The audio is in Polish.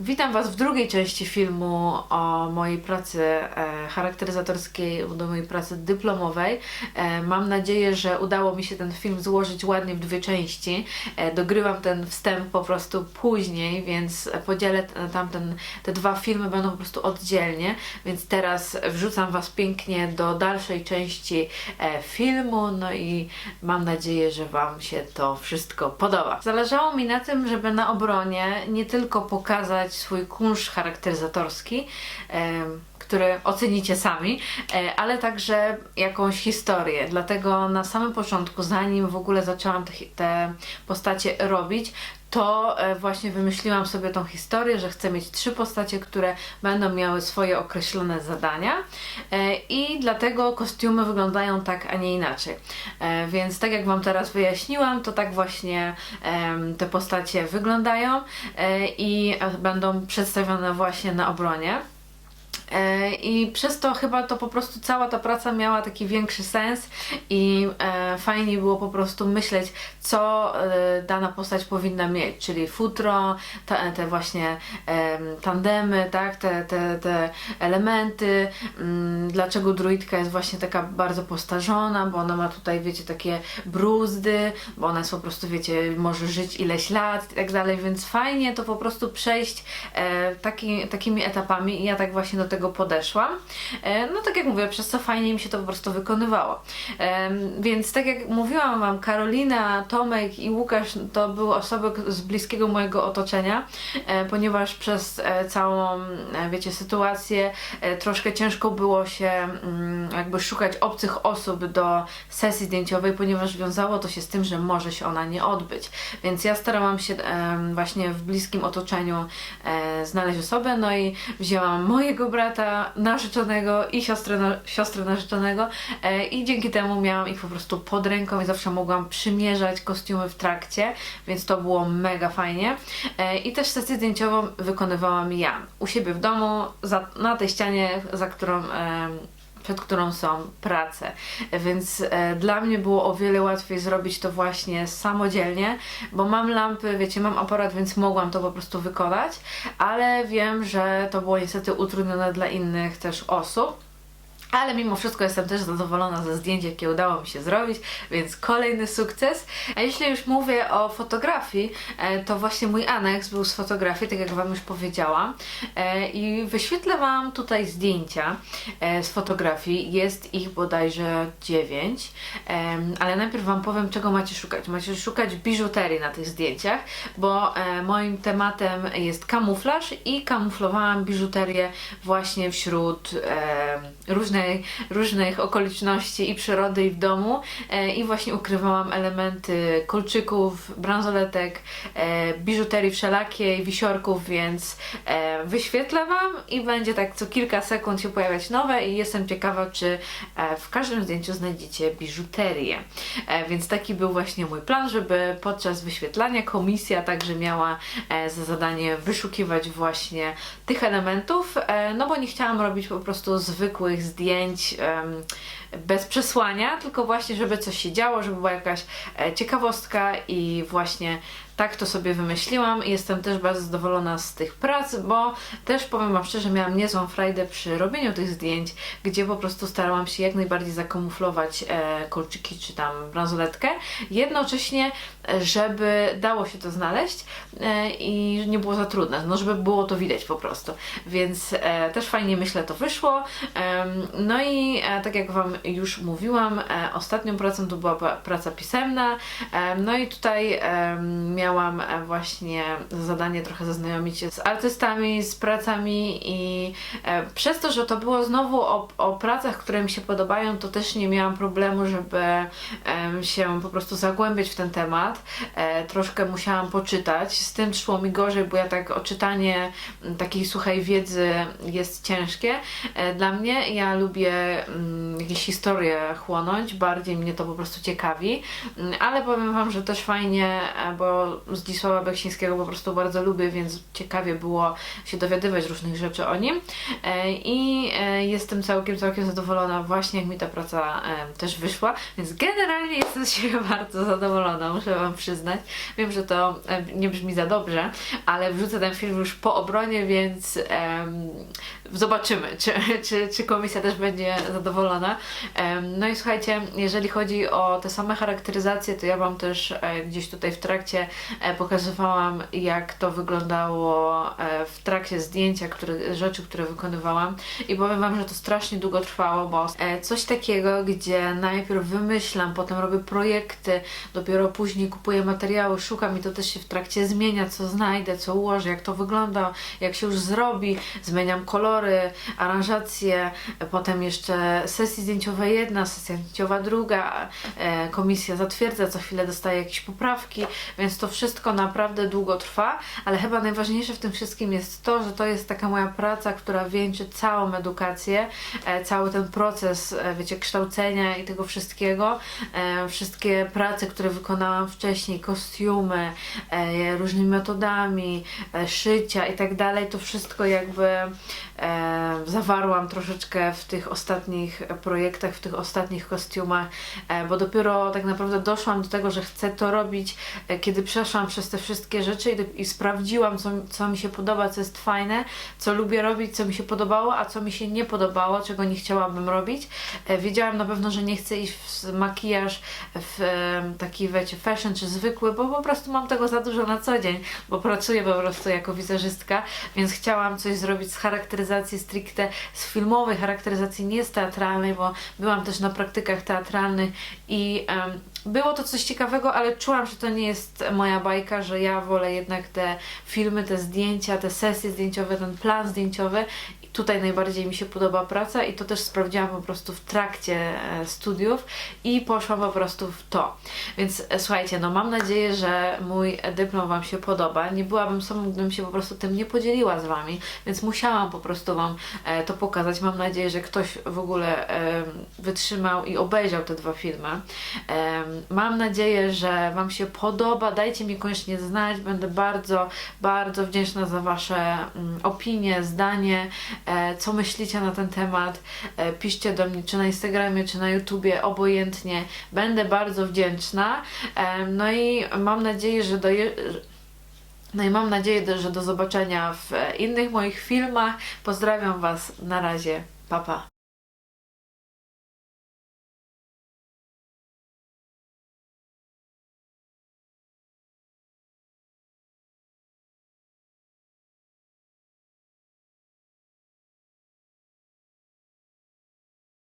Witam Was w drugiej części filmu o mojej pracy e, charakteryzatorskiej, do mojej pracy dyplomowej. E, mam nadzieję, że udało mi się ten film złożyć ładnie w dwie części. E, dogrywam ten wstęp po prostu później, więc podzielę tamten, te dwa filmy będą po prostu oddzielnie, więc teraz wrzucam Was pięknie do dalszej części filmu, no i mam nadzieję, że Wam się to wszystko podoba. Zależało mi na tym, żeby na obronie nie tylko pokazać swój kunszt charakteryzatorski, który ocenicie sami, e, ale także jakąś historię. Dlatego na samym początku, zanim w ogóle zaczęłam te postacie robić, to e, właśnie wymyśliłam sobie tą historię, że chcę mieć trzy postacie, które będą miały swoje określone zadania e, i dlatego kostiumy wyglądają tak, a nie inaczej. E, Więc tak jak Wam teraz wyjaśniłam, to tak właśnie te postacie wyglądają i będą przedstawione właśnie na obronie. E, I przez to chyba to po prostu cała ta praca miała taki większy sens i e, fajnie było po prostu myśleć, co e, dana postać powinna mieć, czyli futro, te właśnie em, tandemy, tak, te, te, te elementy, mm, dlaczego druidka jest właśnie taka bardzo postarzona, bo ona ma tutaj, wiecie, takie bruzdy, bo ona jest po prostu, wiecie, może żyć ileś lat i tak dalej, więc fajnie to po prostu przejść taki, takimi etapami. I ja tak właśnie do tego podeszłam. E, no tak jak mówię, przez co fajnie mi się to po prostu wykonywało. Em, więc tak jak mówiłam Wam, Karolina, Tomek i Łukasz to były osoby z bliskiego mojego otoczenia, e, ponieważ przez e, całą, e, wiecie, sytuację e, troszkę ciężko było się mm, jakby szukać obcych osób do sesji zdjęciowej, ponieważ wiązało to się z tym, że może się ona nie odbyć. Więc ja starałam się właśnie w bliskim otoczeniu e, znaleźć osobę, no i wzięłam mojego brata narzeczonego i siostrę, na, siostrę narzeczonego e, i dzięki temu miałam ich po prostu pod ręką i zawsze mogłam przymierzać kostiumy w trakcie, więc to było mega fajnie. E, I też sesję zdjęciową wykonywałam ja u siebie w domu, za, na tej ścianie, za którą em, przed którą są prace. Więc e, dla mnie było o wiele łatwiej zrobić to właśnie samodzielnie, bo mam lampy, wiecie, mam aparat, więc mogłam to po prostu wykonać, ale wiem, że to było niestety utrudnione dla innych też osób. Ale mimo wszystko jestem też zadowolona ze zdjęć, jakie udało mi się zrobić, więc kolejny sukces. A jeśli już mówię o fotografii, e, to właśnie mój aneks był z fotografii, tak jak Wam już powiedziałam. E, I wyświetlę Wam tutaj zdjęcia e, z fotografii. Jest ich bodajże 9. Ale najpierw Wam powiem, czego macie szukać. Macie szukać biżuterii na tych zdjęciach, bo moim tematem jest kamuflaż i kamuflowałam biżuterię właśnie wśród e, różnej, różnych okoliczności i przyrody i w domu e, i właśnie ukrywałam elementy kolczyków, bransoletek, e, biżuterii wszelakiej, wisiorków, więc e, wyświetlę Wam i będzie tak co kilka sekund się pojawiać nowe i jestem ciekawa, czy w każdym zdjęciu znajdziecie biżuterię. Więc taki był właśnie mój plan, żeby podczas wyświetlania komisja także miała za zadanie wyszukiwać właśnie tych elementów, no bo nie chciałam robić po prostu zwykłych zdjęć em, bez przesłania, tylko właśnie, żeby coś się działo, żeby była jakaś e, ciekawostka i właśnie tak to sobie wymyśliłam. Jestem też bardzo zadowolona z tych prac, bo też powiem Wam szczerze, miałam niezłą frajdę przy robieniu tych zdjęć, gdzie po prostu starałam się jak najbardziej zakamuflować e, kolczyki czy tam bransoletkę, jednocześnie, e, żeby dało się to znaleźć e, i nie było za trudne, no żeby było to widać po prostu, więc e, też fajnie myślę to wyszło, Em, no i e, tak jak Wam już mówiłam, e, ostatnią pracą to była praca pisemna, Em, no i tutaj em, miałam e, właśnie za zadanie trochę zaznajomić się z artystami, z pracami i e, przez to, że to było znowu o, o pracach, które mi się podobają, to też nie miałam problemu, żeby się po prostu zagłębić w ten temat. E, troszkę musiałam poczytać, z tym szło mi gorzej, bo ja tak oczytanie m, takiej suchej wiedzy jest ciężkie e, dla mnie. Ja lubię jakieś historię chłonąć, bardziej mnie to po prostu ciekawi, ale powiem Wam, że też fajnie, e, bo Zdzisława Beksińskiego po prostu bardzo lubię, więc ciekawie było się dowiadywać różnych rzeczy o nim E, i e, jestem całkiem, całkiem zadowolona właśnie jak mi ta praca też wyszła, więc generalnie jestem z siebie bardzo zadowolona, muszę Wam przyznać. Wiem, że to nie brzmi za dobrze, ale wrzucę ten film już po obronie, więc zobaczymy, czy, czy, czy komisja też będzie zadowolona. No i słuchajcie, jeżeli chodzi o te same charakteryzacje, to ja Wam też e, gdzieś tutaj w trakcie e, pokazywałam, jak to wyglądało e, w trakcie zdjęcia, które, rzeczy, które wykonywałam. I powiem Wam, że to strasznie długo trwało, bo coś takiego, gdzie najpierw wymyślam, potem robię projekty, dopiero później kupuję materiały, szukam i to też się w trakcie zmienia, co znajdę, co ułożę, jak to wygląda, jak się już zrobi, zmieniam kolory, aranżacje, potem jeszcze sesji zdjęciowe jedna, sesja zdjęciowa druga, e, komisja zatwierdza, co chwilę dostaje jakieś poprawki, więc to wszystko naprawdę długo trwa, ale chyba najważniejsze w tym wszystkim jest to, że to jest taka moja praca, która wieńczy całą edukację, e, cały ten proces, e, wiecie, kształcenia i tego wszystkiego, wszystkie prace, które wykonałam wcześniej, kostiumy, różnymi metodami, szycia i tak dalej, to wszystko jakby zawarłam troszeczkę w tych ostatnich projektach, w tych ostatnich kostiumach, e, bo dopiero tak naprawdę doszłam do tego, że chcę to robić, e, kiedy przeszłam przez te wszystkie rzeczy i, i sprawdziłam, co, co mi się podoba, co jest fajne, co lubię robić, co mi się podobało, a co mi się nie podobało, czego nie chciałabym robić. E, wiedziałam na pewno, że nie chcę iść w makijaż w taki, wiecie, fashion czy zwykły, bo po prostu mam tego za dużo na co dzień, bo pracuję po prostu jako wizerzystka, więc chciałam coś zrobić z charakteryzacji stricte, z filmowej charakteryzacji, nie z teatralnej, bo byłam też na praktykach teatralnych i em, było to coś ciekawego, ale czułam, że to nie jest moja bajka, że ja wolę jednak te filmy, te zdjęcia, te sesje zdjęciowe, ten plan zdjęciowy. Tutaj najbardziej mi się podoba praca i to też sprawdziłam po prostu w trakcie e, studiów i poszłam po prostu w to. Więc e, słuchajcie, no mam nadzieję, że mój dyplom Wam się podoba. Nie byłabym sobą, gdybym się po prostu tym nie podzieliła z Wami, więc musiałam po prostu Wam e, to pokazać. Mam nadzieję, że ktoś w ogóle wytrzymał i obejrzał te dwa filmy. Mam nadzieję, że Wam się podoba. Dajcie mi koniecznie znać. Będę bardzo, bardzo wdzięczna za Wasze mm, opinie, zdanie, co myślicie na ten temat. E, piszcie do mnie, czy na Instagramie, czy na YouTubie, obojętnie. Będę bardzo wdzięczna. E, no i mam nadzieję, że do. No i mam nadzieję, że do zobaczenia w e, innych moich filmach. Pozdrawiam Was. Na razie. Pa, pa.